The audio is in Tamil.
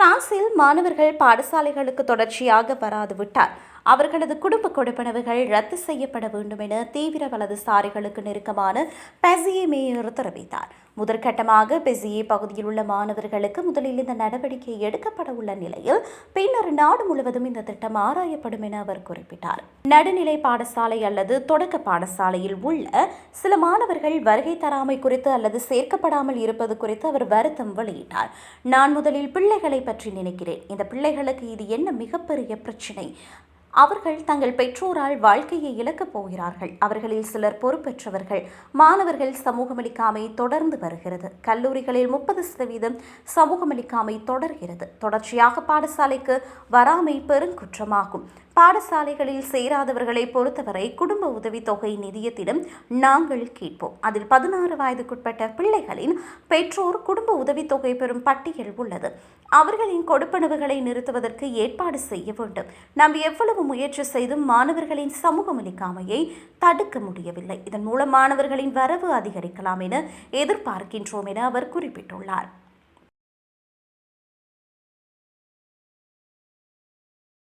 பிரான்சில் மாணவர்கள் பாடசாலைகளுக்கு தொடர்ச்சியாக வராது விட்டால் அவர்களது குடும்ப கொடுப்பனவுகள் ரத்து செய்யப்பட வேண்டும் என தீவிர வலதுசாரிகளுக்கு நெருக்கமான பெசியே மேயர் தெரிவித்தார். முதற்கட்டமாக பெசியே பகுதியில் உள்ள மாணவர்களுக்கு முதலில் இந்த நடவடிக்கை எடுக்கப்பட உள்ள நிலையில் பின்னர் நாடு முழுவதும் இந்த திட்டம் ஆராயப்படும் என அவர் குறிப்பிட்டார். நடுநிலை பாடசாலை அல்லது தொடக்க பாடசாலையில் உள்ள சில மாணவர்கள் வருகை தராமை குறித்து அல்லது சேர்க்கப்படாமல் இருப்பது குறித்து அவர் வருத்தம் வெளியிட்டார். நான் முதலில் பிள்ளைகளை பற்றி நினைக்கிறேன். இந்த பிள்ளைகளுக்கு இது என்ன மிகப்பெரிய பிரச்சினை? அவர்கள் தங்கள் பெற்றோரால் வாழ்க்கையை இழக்கப் போகிறார்கள். அவர்களில் சிலர் பொறுப்பேற்றவர்கள். மாணவர்கள் சமூகமளிக்காமை தொடர்ந்து வருகிறது. கல்லூரிகளில் முப்பது சதவீதம் சமூகமளிக்காமை தொடர்கிறது. தொடர்ச்சியாக பாடசாலைக்கு வராமை பெருங்குற்றமாகும். பாடசாலைகளில் சேராதவர்களை பொறுத்தவரை குடும்ப உதவித்தொகை நிதியத்திடம் நாங்கள் கேட்போம். அதில் பதினாறு வயதுக்குட்பட்ட பிள்ளைகளின் பெற்றோர் குடும்ப உதவித்தொகை பெறும் பட்டியல் உள்ளது. அவர்களின் கொடுப்பனவுகளை நிறுத்துவதற்கு ஏற்பாடு செய்ய வேண்டும். நாம் எவ்வளவு முயற்சி செய்தும் மாணவர்களின் சமூகமளிக்காமையை தடுக்க முடியவில்லை. இதன் மூலம் மாணவர்களின் வரவு அதிகரிக்கலாம் என எதிர்பார்க்கின்றோம் என அவர் குறிப்பிட்டுள்ளார்.